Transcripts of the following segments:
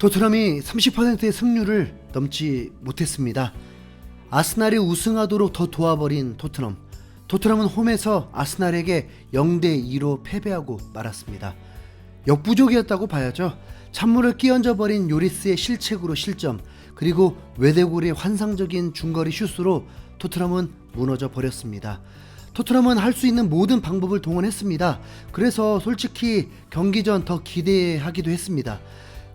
토트넘이 30%의 승률을 넘지 못했습니다. 아스날이 우승하도록 더 도와버린 토트넘. 토트넘은 홈에서 아스날에게 0대 2로 패배하고 말았습니다. 역부족이었다고 봐야죠. 찬물을 끼얹어 버린 요리스의 실책으로 실점, 그리고 외대골의 환상적인 중거리 슛으로 토트넘은 무너져 버렸습니다. 토트넘은 할 수 있는 모든 방법을 동원했습니다. 그래서 솔직히 경기 전 더 기대하기도 했습니다.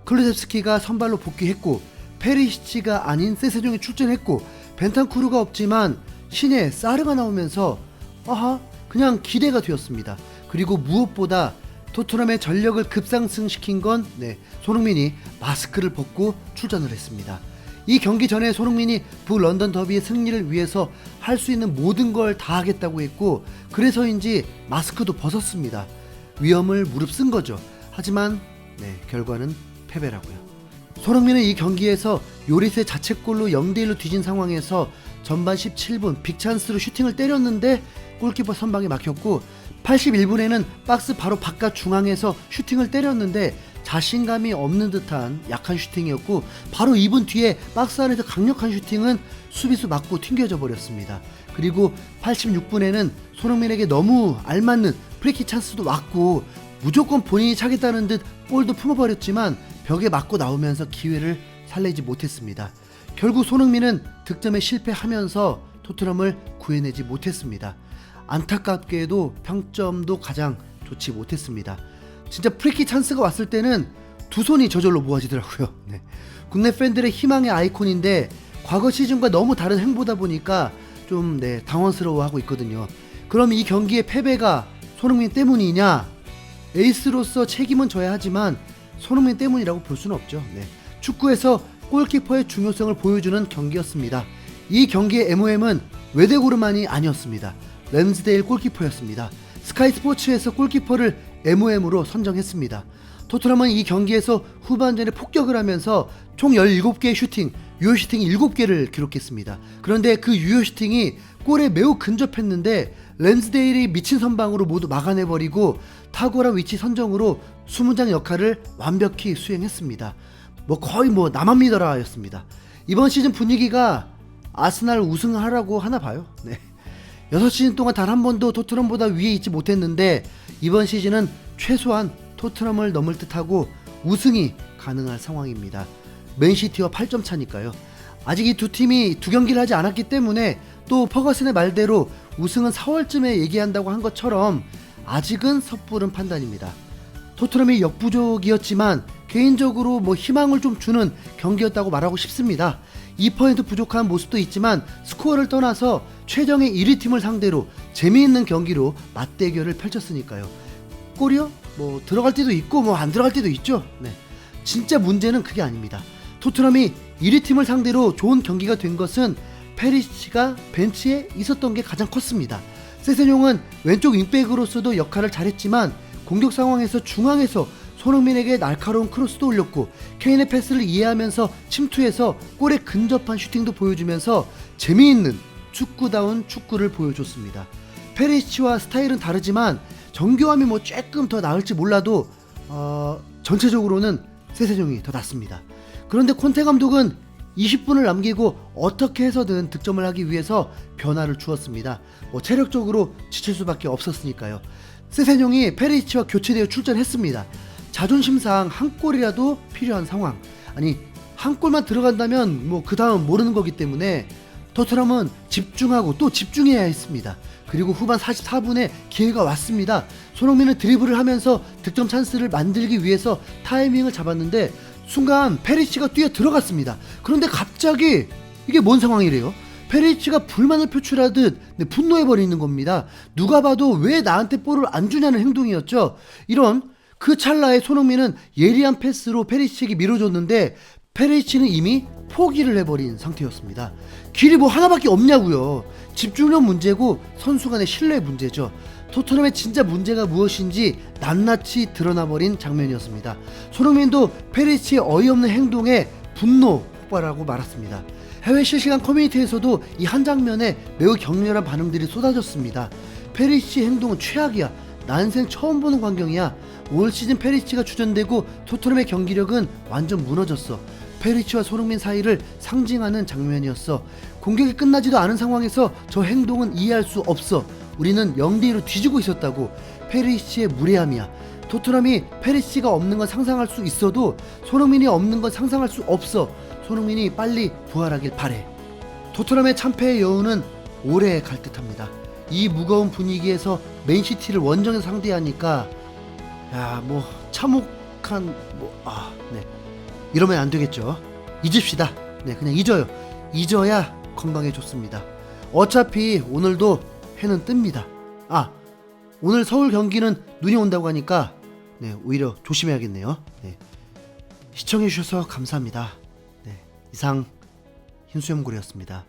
클루셉스키가 선발로 복귀했고 페리시치가 아닌 세세종이 출전했고 벤탄쿠르가 없지만 신의 사르가 나오면서 아하 그냥 기대가 되었습니다. 그리고 무엇보다 토트넘의 전력을 급상승시킨 건 네, 손흥민이 마스크를 벗고 출전을 했습니다. 이 경기 전에 손흥민이 북런던 더비의 승리를 위해서 할 수 있는 모든 걸 다 하겠다고 했고 그래서인지 마스크도 벗었습니다. 위험을 무릅쓴 거죠. 하지만 네, 결과는 패배라고요. 손흥민은 이 경기에서 요리스의 자책골로 0대1로 뒤진 상황에서 전반 17분 빅찬스로 슈팅을 때렸는데 골키퍼 선방에 막혔고 81분에는 박스 바로 바깥 중앙에서 슈팅을 때렸는데 자신감이 없는 듯한 약한 슈팅이었고 바로 2분 뒤에 박스 안에서 강력한 슈팅은 수비수 맞고 튕겨져 버렸습니다. 그리고 86분에는 손흥민에게 너무 알맞는 프리킥 찬스도 왔고 무조건 본인이 차겠다는 듯 볼도 품어버렸지만 벽에 맞고 나오면서 기회를 살리지 못했습니다. 결국 손흥민은 득점에 실패하면서 토트넘을 구해내지 못했습니다. 안타깝게도 평점도 가장 좋지 못했습니다. 진짜 프리킥 찬스가 왔을 때는 두 손이 저절로 모아지더라고요. 네. 국내 팬들의 희망의 아이콘인데 과거 시즌과 너무 다른 행보다 보니까 좀 네, 당황스러워하고 있거든요. 그럼 이 경기의 패배가 손흥민 때문이냐? 에이스로서 책임은 져야 하지만 손흥민 때문이라고 볼 수는 없죠. 네. 축구에서 골키퍼의 중요성을 보여주는 경기였습니다. 이 경기의 MOM은 외대고르만이 아니었습니다. 램스데일 골키퍼였습니다. 스카이 스포츠에서 골키퍼를 MOM으로 선정했습니다. 토트넘은 이 경기에서 후반전에 폭격을 하면서 총 17개의 슈팅, 유효 슈팅 7개를 기록했습니다. 그런데 그 유효 슈팅이 골에 매우 근접했는데 램스데일이 미친 선방으로 모두 막아내버리고 탁월한 위치 선정으로 수문장 역할을 완벽히 수행했습니다. 뭐 거의 뭐 나만 믿어라였습니다. 이번 시즌 분위기가 아스날 우승하라고 하나 봐요. 네. 6시즌 동안 단 한 번도 토트넘보다 위에 있지 못했는데 이번 시즌은 최소한 토트넘을 넘을 듯하고 우승이 가능할 상황입니다. 맨시티와 8점 차니까요. 아직 이 두 팀이 두 경기를 하지 않았기 때문에 또 퍼거슨의 말대로 우승은 4월쯤에 얘기한다고 한 것처럼 아직은 섣부른 판단입니다. 토트넘이 역부족이었지만 개인적으로 뭐 희망을 좀 주는 경기였다고 말하고 싶습니다. 2% 부족한 모습도 있지만 스코어를 떠나서 최정의 1위 팀을 상대로 재미있는 경기로 맞대결을 펼쳤으니까요. 골이요? 뭐 들어갈 때도 있고 뭐 안 들어갈 때도 있죠. 네. 진짜 문제는 그게 아닙니다. 토트넘이 1위 팀을 상대로 좋은 경기가 된 것은 페리시치가 벤치에 있었던 게 가장 컸습니다. 세세뇽은 왼쪽 윙백으로서도 역할을 잘했지만 공격 상황에서 중앙에서 손흥민에게 날카로운 크로스도 올렸고 케인의 패스를 이해하면서 침투해서 골에 근접한 슈팅도 보여주면서 재미있는 축구다운 축구를 보여줬습니다. 페리시치와 스타일은 다르지만 정교함이 뭐 조금 더 나을지 몰라도 어, 전체적으로는 세세종이 더 낫습니다. 그런데 콘테 감독은 20분을 남기고 어떻게 해서든 득점을 하기 위해서 변화를 주었습니다. 뭐 체력적으로 지칠 수밖에 없었으니까요. 세세뇽이 페리치와 교체되어 출전했습니다. 자존심상 한 골이라도 필요한 상황. 아니 한 골만 들어간다면 뭐 그 다음 모르는 거기 때문에 토트넘은 집중하고 또 집중해야 했습니다. 그리고 후반 44분에 기회가 왔습니다. 손흥민은 드리블을 하면서 득점 찬스를 만들기 위해서 타이밍을 잡았는데 순간 페리치가 뛰어 들어갔습니다. 그런데 갑자기 이게 뭔 상황이래요? 페리치가 불만을 표출하듯 네, 분노해 버리는 겁니다. 누가 봐도 왜 나한테 볼을 안 주냐는 행동이었죠. 이런 그 찰나에 손흥민은 예리한 패스로 페리치에게 밀어줬는데 페리치는 이미 포기를 해버린 상태였습니다. 길이 뭐 하나밖에 없냐고요. 집중력 문제고 선수 간의 신뢰 문제죠. 토트넘의 진짜 문제가 무엇인지 낱낱이 드러나버린 장면이었습니다. 손흥민도 페리치의 어이없는 행동에 분노 폭발하고 말았습니다. 해외 실시간 커뮤니티에서도 이 한 장면에 매우 격렬한 반응들이 쏟아졌습니다. 페리치의 행동은 최악이야. 난생 처음 보는 광경이야. 올 시즌 페리치가 주전되고 토트넘의 경기력은 완전 무너졌어. 페리치와 손흥민 사이를 상징하는 장면이었어. 공격이 끝나지도 않은 상황에서 저 행동은 이해할 수 없어. 우리는 0대2로 뒤지고 있었다고. 페리치의 무례함이야. 토트넘이 페리치가 없는 건 상상할 수 있어도 손흥민이 없는 건 상상할 수 없어. 손흥민이 빨리 부활하길 바래. 토트넘의 참패의 여운은 오래 갈 듯합니다. 이 무거운 분위기에서 맨시티를 원정에서 상대하니까 야 뭐 참혹한 뭐아 네. 이러면 안 되겠죠. 잊읍시다. 네, 그냥 잊어요. 잊어야 건강에 좋습니다. 어차피 오늘도 해는 뜹니다. 아, 오늘 서울 경기는 눈이 온다고 하니까 네, 오히려 조심해야겠네요. 네. 시청해 주셔서 감사합니다. 네, 이상 흰수염고래였습니다.